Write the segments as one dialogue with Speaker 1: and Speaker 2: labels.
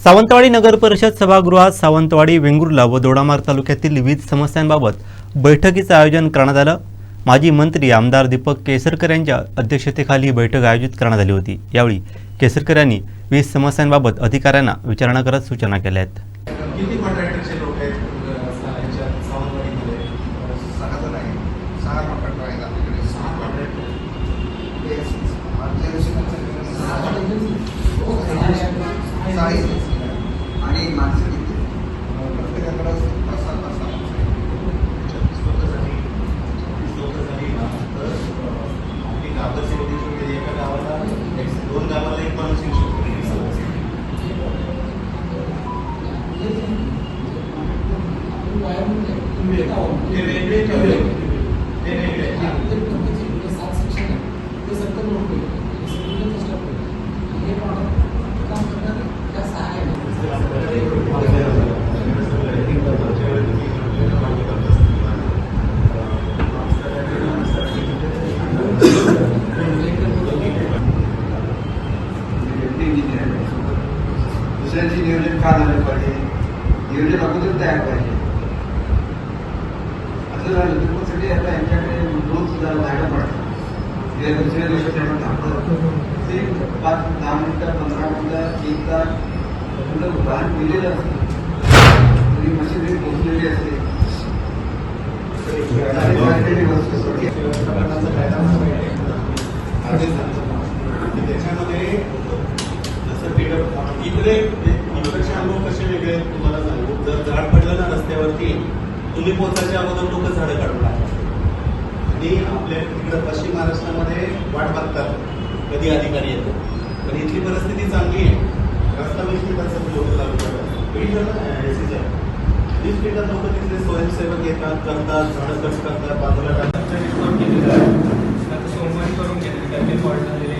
Speaker 1: सावंतवाडी नगर परिषद सभागृहात सावंतवाडी वेंगुर्ला व दोडामार्ग तालुक्यातील विविध समस्यांबाबत बैठकीचं आयोजन करण्यात आलं माजी मंत्री आमदार दीपक केसरकर यांच्या अध्यक्षतेखाली ही बैठक आयोजित करण्यात आली होती यावेळी केसरकर यांनी विविध समस्यांबाबत अधिकाऱ्यांना विचारणा करत सूचना केल्या आहेत
Speaker 2: em về tàu về về về trở về về về असं झालं सगळे आता यांच्याकडे रोज झाडं पडतात ते दुसऱ्या दिवशी त्यांना थांबतात ते पाच दहा मिनिटं पंधरा मिनिटं एक तास मुलं वाहन गेलेलं असतं. तरी मशिनरी पोहोचलेली असते. वस्तू
Speaker 3: तुम्ही पोचायच्या अगोदर लोक झाडं काढून टाकतात आणि आपल्या इकडं पश्चिम महाराष्ट्रामध्ये वाट बघतात. कधी अधिकारी येतो पण इथली परिस्थिती चांगली आहे. रस्ता वीस मिनिटाचं लोक चालू करतात. वीस एसीच्या वीस मिनिटात लोक तिथले स्वयंसेवक येतात करतात झाडं कट करतात बाजूला टाकतात
Speaker 4: सोमवारी करून घेतले त्याचे फॉल्ट झालेले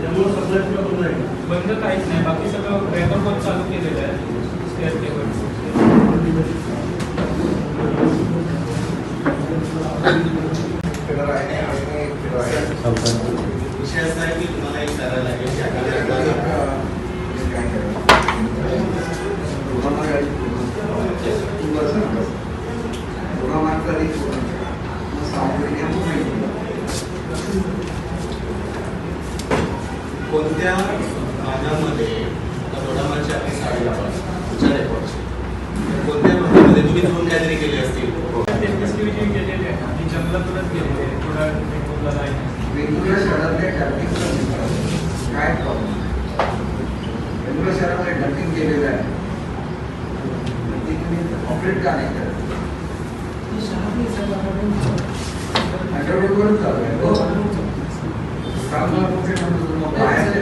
Speaker 3: त्यामुळे सगळ्यात बंद आहे
Speaker 4: बंद काहीच नाही बाकी सगळं रेकॉर्ड पण चालू केलेलं आहे स्टेअर केबल
Speaker 2: फिरर आहे आणि फिरर आहे
Speaker 3: विषय असा आहे की तुम्हाला एक करायला लागेल की आता
Speaker 2: काय करायचं दोघांना गाडी तू बस दोघा मार्ग आधी मग सहा महिने मग माहिती
Speaker 3: कोणत्या भागामध्ये आपली साडी आपण तुमच्या रेकॉर्डची कोणत्या भागामध्ये तुम्ही दोन काहीतरी केले असतील?
Speaker 4: केलेली आहे आणि जंगलातूनच गेलेली आहे थोडा वेगळा आहे
Speaker 2: वेगवेगळ्या शहरातल्या ट्रॅफिक काय प्रॉब्लेम वेगवेगळ्या शहरामध्ये डम्पिंग केलेलं आहे. ते तुम्ही ऑपरेट का नाही करत आठवड्यावरच चालू आहे हो. कामाला कुठे म्हणतो तुम्ही बाहेरचे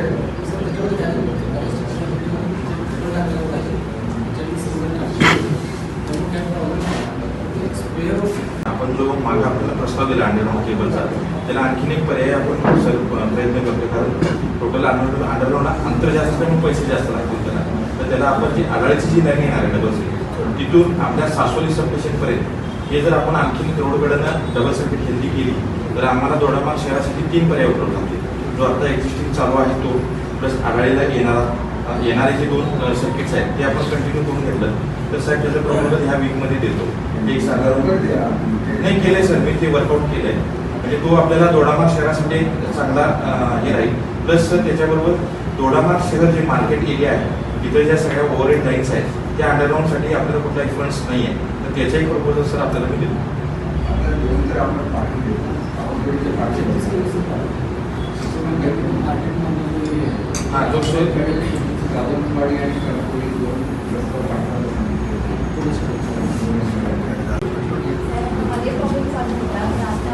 Speaker 5: आपण जो मागे आपल्याला प्रस्ताव दिला अंडरग्राऊंड केबलचा त्याला आणखीन एक पर्याय आपण सर प्रयत्न करतो कारण टोटल अंडर अंडरग्राऊंड अंतर जास्त आहे, पैसे जास्त लागतील त्याला. तर त्याला आपण जी आघाडीची जी लाईन येणार आहे डबल सर्किट तिथून आपल्या सासवली सबस्टेशनपर्यंत हे जर आपण आणखीन रोडकडनं डबल सर्किट हेल्दी केली तर आम्हाला दोडामार्ग शहरासाठी तीन पर्याय उपलब्ध होतील. जो आता एक्झिस्टिंग चालू आहे तो प्लस आघाडीला येणारा येणारे जे दोन सर्किट्स आहेत ते आपण कंटिन्यू करून घेतलं. तर साहेब त्याचं प्रमोशन ह्या वीकमध्ये देतो. म्हणजे एक साधारण नाही केलंय सर. मी ते वर्कआउट केलंय. म्हणजे तो आपल्याला दोडामार शहरासाठी चांगला हे राहील. प्लस सर त्याच्याबरोबर दोडामार शहर जे मार्केट एरिया आहे तिथे ज्या सगळ्या ओव्हरहेड लाईन्स आहेत त्या अंडरग्राऊंडसाठी आपल्याला कुठलाही फंड्स नाही आहे तर त्याचाही प्रपोजल सर आपल्याला मी देतो.
Speaker 2: आपण
Speaker 5: हां जो सर
Speaker 2: गावनवाडी आणि कणकोली दोन रस्ता पाठवायला
Speaker 6: मध्ये प्रॉब्लेम चालू होता पण आता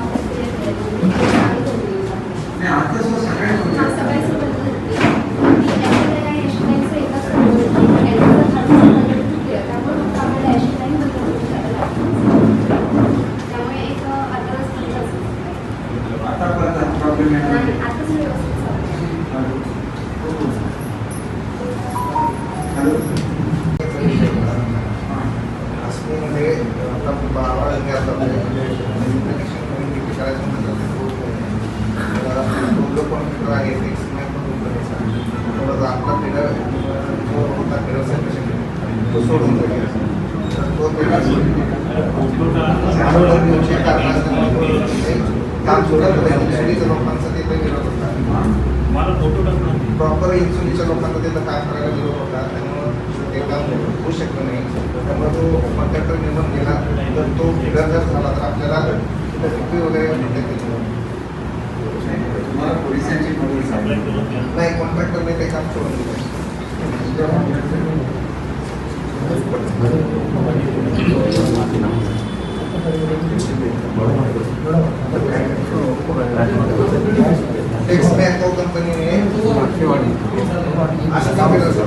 Speaker 6: आपण
Speaker 2: ते काम सोडत होते इन्सुलिनच्या लोकांचा तिथे विरोध होता. प्रॉपर इन्सुलिनच्या लोकांचा तिथं काम करायला विरोध होता. त्यामुळं ते काम होऊ शकलं नाही. त्यामुळे तो कॉन्ट्रॅक्टर निघून गेला. तर तो फिगर जर झाला. तर आपल्याला सुट्टी वगैरे
Speaker 7: पोलिसांची.
Speaker 2: नाही कॉन्ट्रॅक्टरने ते काम सोडून दिलं. टेक्स मॅको कंपनीने असं काम केलं सर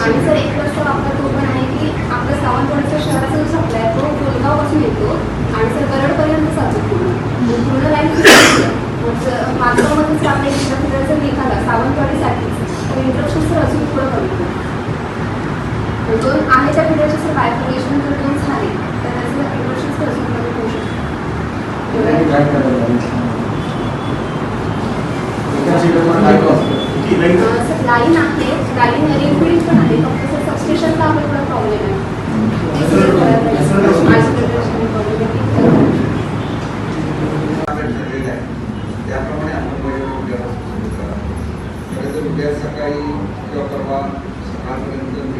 Speaker 7: आणि सर
Speaker 6: एक रस्ता आपला तो पण आहे की आपला सावंतवाडीचा शहराचा जो सप्लाय तो कोलगावपासून येतो आणि सर गरडपर्यंत जातो पूर्ण मग पूर्ण लाईन मागच्यामध्येच आपल्या इंटरफिटर जर निघाला सावंतवाडीसाठीच तर इंटरप्शन सर अजून थोडं कमी होईल. तर दोन आहे त्या फिडरचे सर बायफिकेशन जर दोन झाले तर त्याचं इंटरप्शन सर अजून कमी होऊ शकतं.
Speaker 7: त्यासाठी काय करायला लागेल? एका सीटवर काय असतं
Speaker 6: सर लाईन आहे. लाईन रेनफिल्ड पण आहे. फक्त सर सबस्टेशनला आपला थोडा प्रॉब्लेम आहे.
Speaker 7: टार्गेट ठरलेलं आहे. त्याप्रमाणे आपण बजेट उद्यापासून सुरू करा खरं तर उद्या सकाळी किंवा परवा सकाळपर्यंत मीटिंग प्रत्येक